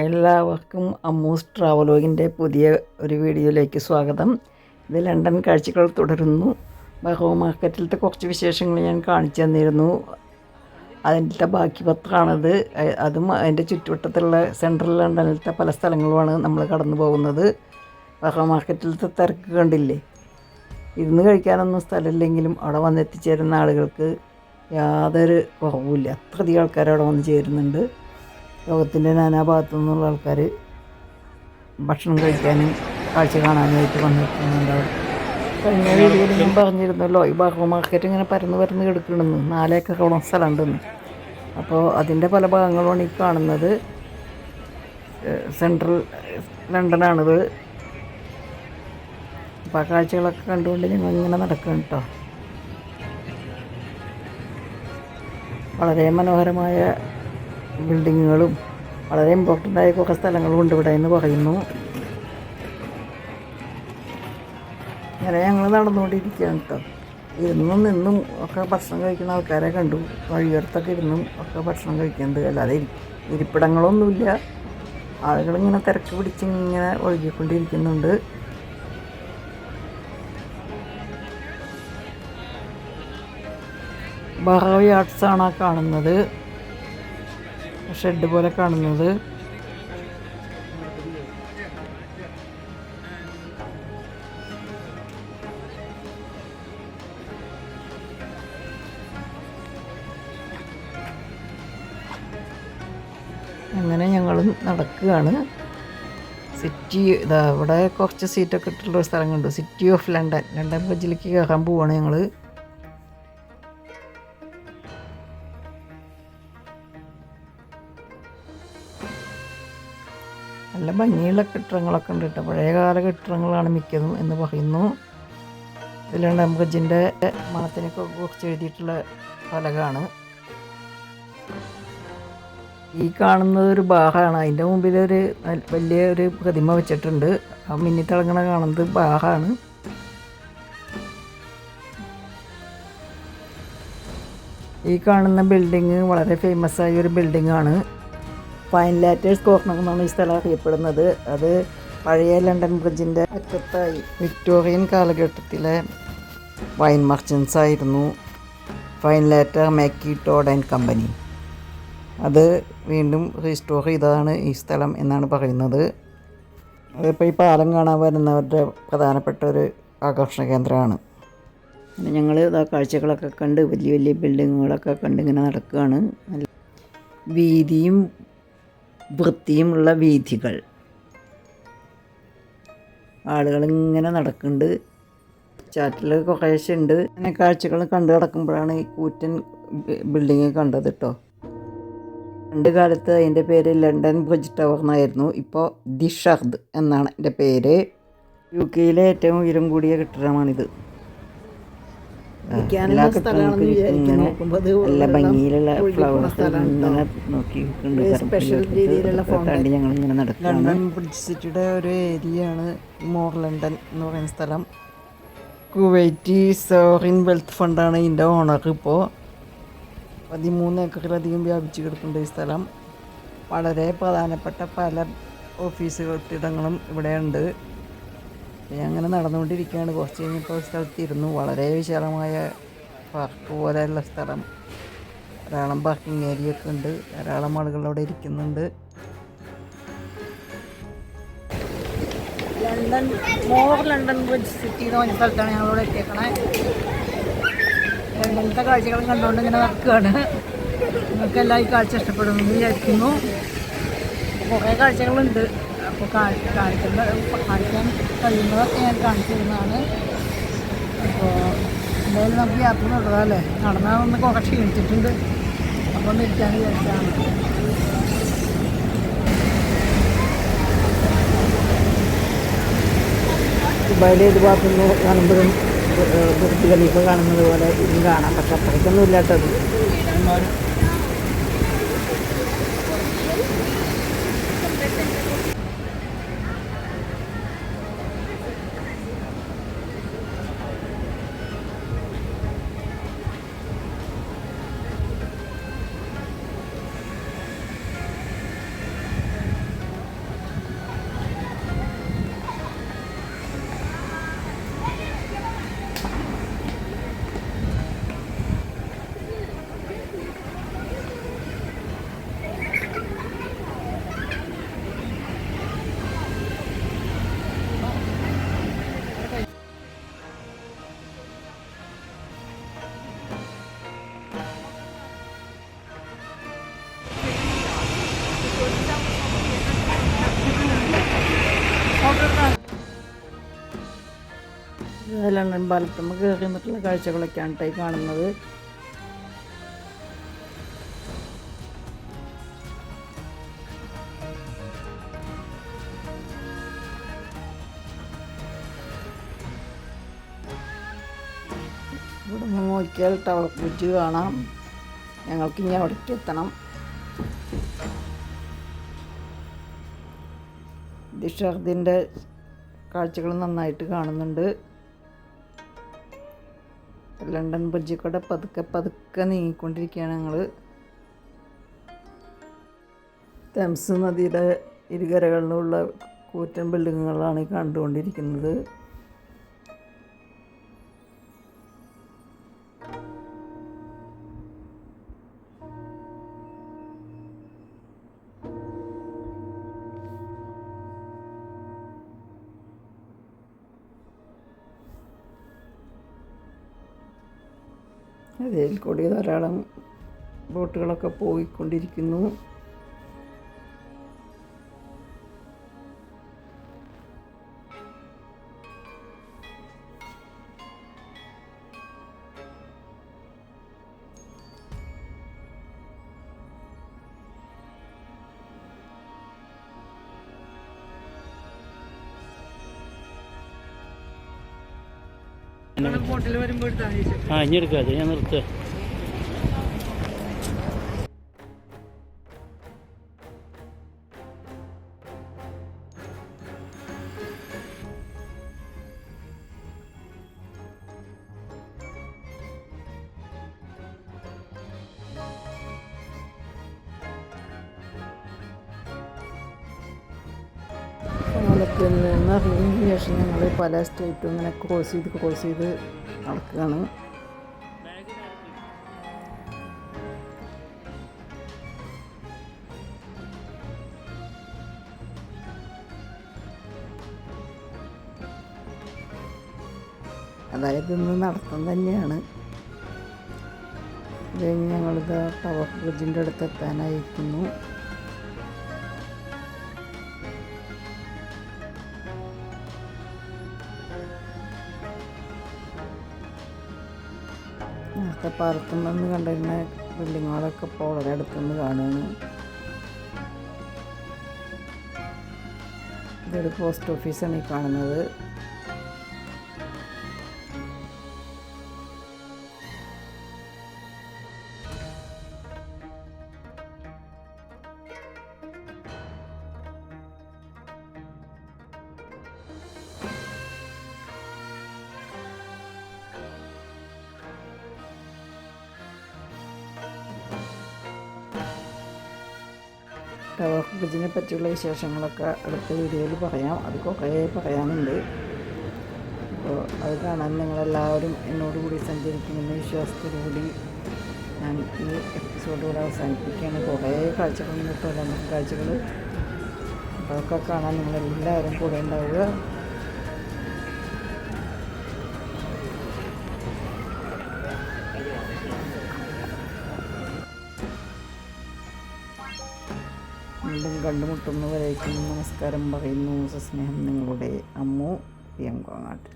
എല്ലാവർക്കും അമ്മൂസ് ട്രാവലോഗിന്റെ പുതിയ ഒരു വീഡിയോയിലേക്ക് സ്വാഗതം. ഇത് ലണ്ടൻ കാഴ്ചകൾ തുടരുന്നു. ബഹോ മാർക്കറ്റിലത്തെ കുറച്ച് വിശേഷങ്ങൾ ഞാൻ കാണിച്ചു തന്നിരുന്നു. അതിന്റെ ബാക്കി പത്രമാണത് അതും അതിന്റെ ചുറ്റുവട്ടത്തുള്ള സെൻട്രൽ ലണ്ടനിലത്തെ പല സ്ഥലങ്ങളുമാണ് നമ്മൾ കടന്നു പോകുന്നത്. ബഹോ മാർക്കറ്റിലത്തെ തിരക്ക് കണ്ടില്ലേ? ഇരുന്ന് കഴിക്കാനൊന്നും സ്ഥലമില്ലെങ്കിലും അവിടെ വന്നെത്തിച്ചേരുന്ന ആളുകൾക്ക് യാതൊരു കുറവുമില്ല. അത്രയധികം ആൾക്കാർ അവിടെ വന്ന് ചേരുന്നുണ്ട്. ലോകത്തിന്റെ നാനാഭാഗത്തു നിന്നുള്ള ആൾക്കാർ ഭക്ഷണം കഴിക്കാനും കാഴ്ച കാണാനുമായിട്ട് വന്നിരിക്കുന്നുണ്ട് അവിടെ. കഴിഞ്ഞ വീഡിയോയിൽ ഞാൻ പറഞ്ഞിരുന്നല്ലോ ഈ ഭാഗം മാർക്കറ്റ് ഇങ്ങനെ പരന്ന് പരന്ന് കിടക്കണമെന്ന് നാലേക്കറോളം സ്ഥലമുണ്ടെന്ന് അപ്പോൾ അതിന്റെ പല ഭാഗങ്ങളുമാണ് ഈ കാണുന്നത്. സെൻട്രൽ ലണ്ടനാണിത്. അപ്പോൾ ആ കാഴ്ചകളൊക്കെ കണ്ടുകൊണ്ട് ഞങ്ങൾ ഇങ്ങനെ നടക്കണം കേട്ടോ. വളരെ മനോഹരമായ ബിൽഡിങ്ങുകളും വളരെ ഇമ്പോർട്ടന്റ് ആയ കുറേ സ്ഥലങ്ങളും ഉണ്ട് ഇവിടെ എന്ന് പറയുന്നു. അങ്ങനെ ഞങ്ങൾ നടന്നുകൊണ്ടിരിക്കുകയാണ് കേട്ടോ. ഇരുന്നും നിന്നും ഒക്കെ ഭക്ഷണം കഴിക്കുന്ന ആൾക്കാരെ കണ്ടു. വഴിയോരത്തൊക്കെ ഇരുന്നും ഒക്കെ ഭക്ഷണം കഴിക്കുന്നത് അല്ലാതെ ഇരി- ഇരിപ്പിടങ്ങളൊന്നുമില്ല. ആളുകളിങ്ങനെ തിരക്ക് പിടിച്ചിങ്ങനെ ഒഴുകിക്കൊണ്ടിരിക്കുന്നുണ്ട്. ബറോയി ആർട്സാണ് കാണുന്നത്. ഷെഡ് പോലെ കാണുന്നത്. അങ്ങനെ ഞങ്ങൾ നടക്കുകയാണ്. സിറ്റി ഇതാ ഇവിടെ കുറച്ച് സീറ്റൊക്കെ ഇട്ടുള്ള ഒരു സ്ഥലം കണ്ടു സിറ്റി ഓഫ് ലണ്ടൻ. ലണ്ടൻ ബ്രിഡ്ജിലേക്ക് കയറാൻ പോവാണ് ഞങ്ങൾ ഭംഗിയുള്ള കെട്ടിടങ്ങളൊക്കെ ഉണ്ട് കേട്ടോ. പഴയകാല കെട്ടിടങ്ങളാണ് മിക്കതും എന്ന് പറയുന്നു. ഇതിലുണ്ട് ജിന്റെ മണത്തിനൊക്കെ കുറിച്ച് എഴുതിയിട്ടുള്ള ഫലകമാണ് ഈ കാണുന്നത് ഒരു ബാഹാണ്. അതിന്റെ മുമ്പിൽ ഒരു വലിയ ഒരു പ്രതിമ വെച്ചിട്ടുണ്ട്. ആ മിന്നിത്തിളങ്ങണ കാണുന്നത് ബാഹാണ്. ഈ കാണുന്ന ബിൽഡിങ് വളരെ ഫേമസ് ആയ ഒരു ബിൽഡിംഗ് ആണ്. ഫൈൻ ലാറ്റേഴ്സ് കോർണർ എന്നാണ് ഈ സ്ഥലം അറിയപ്പെടുന്നത്. അത് പഴയ ലണ്ടൻ ബ്രിഡ്ജിന്റെ അറ്റത്തായി വിക്ടോറിയൻ കാലഘട്ടത്തിലെ വൈൻ മർച്ചൻസ് ആയിരുന്നു. Finlater Mackie Todd and company അത് വീണ്ടും റീസ്റ്റോർ ചെയ്തതാണ് ഈ സ്ഥലം എന്നാണ് പറയുന്നത്. അതിപ്പോൾ ഈ പാലം കാണാൻ വരുന്നവരുടെ പ്രധാനപ്പെട്ട ഒരു ആകർഷണ കേന്ദ്രമാണ്. പിന്നെ ഞങ്ങൾ ഇതാ കാഴ്ചകളൊക്കെ കണ്ട് വലിയ വലിയ ബിൽഡിങ്ങുകളൊക്കെ കണ്ട് ഇങ്ങനെ നടക്കുകയാണ് വീതിയും വൃത്തിയുമുള്ള വീഥികൾ. ആളുകൾ ഇങ്ങനെ നടക്കുന്നുണ്ട്. ചാറ്റിൽ കുറേശ്ശെ ഉണ്ട് അങ്ങനെ കാഴ്ചകൾ കണ്ടു കിടക്കുമ്പോഴാണ് ഈ കൂറ്റൻ ബിൽഡിങ് കണ്ടത് കേട്ടോ പണ്ട് കാലത്ത് അതിന്റെ പേര് ലണ്ടൻ ബ്രിഡ്ജ് ടവർ എന്നായിരുന്നു. ഇപ്പോൾ ദി ഷർദ് എന്നാണ് എന്റെ പേര്. യു കെയിലെ ഏറ്റവും ഉയരം കൂടിയ കെട്ടിടമാണിത്. എല്ലാ കെട്ടിടങ്ങൾക്കും നോക്കുമ്പോൾ നല്ല ഭംഗിയിലുള്ള ഫ്ലവേഴ്സ് ഇങ്ങനെ നോക്കി താണ്ടി ഞങ്ങൾ ഇങ്ങനെ നടക്കും ലണ്ടൻ ബ്രിഡ്ജ് സിറ്റിയുടെ ഒരു ഏരിയ ആണ് മോർ ലണ്ടൻ എന്ന് പറയുന്ന സ്ഥലം. കുവൈറ്റി സോറിൻ വെൽത്ത് ഫണ്ടാണ് ഇതിന്റെ ഓണർ ഇപ്പോൾ പതിമൂന്ന് ഏക്കറിലധികം വ്യാപിച്ചു കിടക്കുന്ന ഈ സ്ഥലം. വളരെ പ്രധാനപ്പെട്ട പല ഓഫീസ് കെട്ടിടങ്ങളും ഇവിടെയുണ്ട്. ഞാൻ അങ്ങനെ നടന്നുകൊണ്ടിരിക്കുകയാണ്. കുറച്ച് കഴിഞ്ഞപ്പോൾ സ്ഥലത്തിരുന്നു വളരെ വിശാലമായ പാർക്ക് പോലെയുള്ള സ്ഥലം. ധാരാളം പാർക്കിംഗ് ഏരിയ ഒക്കെ ഉണ്ട്. ധാരാളം ആളുകൾ അവിടെ ഇരിക്കുന്നുണ്ട്. London more London bridge city എന്ന് പറഞ്ഞ സ്ഥലത്താണ് ഞങ്ങളിവിടെ എത്തിയേക്കണേ. ലണ്ടനത്തെ കാഴ്ചകൾ കണ്ടുകൊണ്ട് ഇങ്ങനെ നടക്കുകയാണ്. നിങ്ങൾക്ക് എല്ലാം ഈ കാഴ്ച ഇഷ്ടപ്പെടുമെന്ന് വിചാരിക്കുന്നു. കുറേ കാഴ്ചകളുണ്ട്. അപ്പോൾ കാണിക്കുന്ന കാണിക്കാൻ കഴിയുന്നതൊക്കെ ഞാൻ കാണിച്ചു തരുന്നതാണ്. അപ്പോൾ എന്തായാലും നമുക്ക് യാത്ര തുടരാമല്ലേ നടന്നാൽ ഒന്ന് കുറേ ക്ഷീണിച്ചിട്ടുണ്ട് അപ്പോൾ ഒന്ന് ഇരിക്കാൻ വിചാരിച്ചാണ്. ദുബായിലെ ഏത് ഭാഗത്തു നിന്ന് കാണുമ്പോഴും ബുർജ് ഖലീഫ കാണുന്നത് പോലെ ഇതും കാണാം. പക്ഷെ അത്രയ്ക്കൊന്നും ഇല്ലാത്തത്. ലണ്ടൻ പാലത്തുമ്മ കയറി നിന്നിട്ടുള്ള കാഴ്ചകളൊക്കെയാണ് കേട്ടോ ഈ കാണുന്നത്. ഇവിടെ നിന്ന് നോക്കിയാൽ ടവർ ബ്രിഡ്ജ് കാണാം. ഞങ്ങൾക്ക് ഇനി അവിടേക്ക് എത്തണം. ദിഷർദിന്റെ കാഴ്ചകൾ നന്നായിട്ട് കാണുന്നുണ്ട്. ലണ്ടൻ ബ്രിഡ്ജിൽ കൂടെ പതുക്കെ പതുക്കെ നീങ്ങിക്കൊണ്ടിരിക്കുകയാണ് ഞങ്ങൾ തെംസ് നദിയുടെ ഇരുകരകളിലുള്ള കൂറ്റൻ ബിൽഡിങ്ങുകളാണ് കണ്ടുകൊണ്ടിരിക്കുന്നത്. അതിൽ കൂടി ധാരാളം ബോട്ടുകളൊക്കെ പോയിക്കൊണ്ടിരിക്കുന്നു. ആ ഇനി എടുക്കാതെ ഞാൻ നിർത്തുക പാലത്തിൽ നിന്ന് ഇറങ്ങിയതിന് ശേഷം ഞങ്ങൾ പല സ്റ്റേറ്റും ഇങ്ങനെ ക്രോസ് ചെയ്ത് ക്രോസ് ചെയ്ത് നടക്കുകയാണ്. അതായത് ഇന്ന് നടത്തം തന്നെയാണ്. ഇത് ഞങ്ങളിത് ടവർ ബ്രിഡ്ജിന്റെ അടുത്ത് എത്താനായിരിക്കുന്നു നേരത്തെ കണ്ടിരുന്ന ബിൽഡിങ്ങുകളൊക്കെ ഇപ്പോൾ വളരെ അടുത്തുനിന്ന് കാണുകയാണ്. ഇതൊരു പോസ്റ്റ് ഓഫീസാണ് ഈ കാണുന്നത്. ടവർ ബ്രിഡ്ജിനെ പറ്റിയുള്ള വിശേഷങ്ങളൊക്കെ അടുത്ത വീഡിയോയിൽ പറയാം. അത് കുറേ പറയാനുണ്ട്. അപ്പോൾ അത് കാണാൻ നിങ്ങളെല്ലാവരും എന്നോട് കൂടി സഞ്ചരിക്കുമെന്ന വിശ്വാസത്തോടുകൂടി ഞാൻ ഈ എപ്പിസോഡ് കൂടെ അവസാനിപ്പിക്കുകയാണ്. കുറേ കാഴ്ചകൾ നമുക്ക് കാഴ്ചകൾ. അപ്പോൾ അതൊക്കെ കാണാൻ നിങ്ങളെല്ലാവരും കൂടെ ഉണ്ടാവുക. വീണ്ടും കണ്ടുമുട്ടുന്നവരേക്കും നമസ്കാരം പറയുന്നു. സസ്നേഹം നിങ്ങളുടെ അമ്മു പി എം കോങ്ങാട്ട്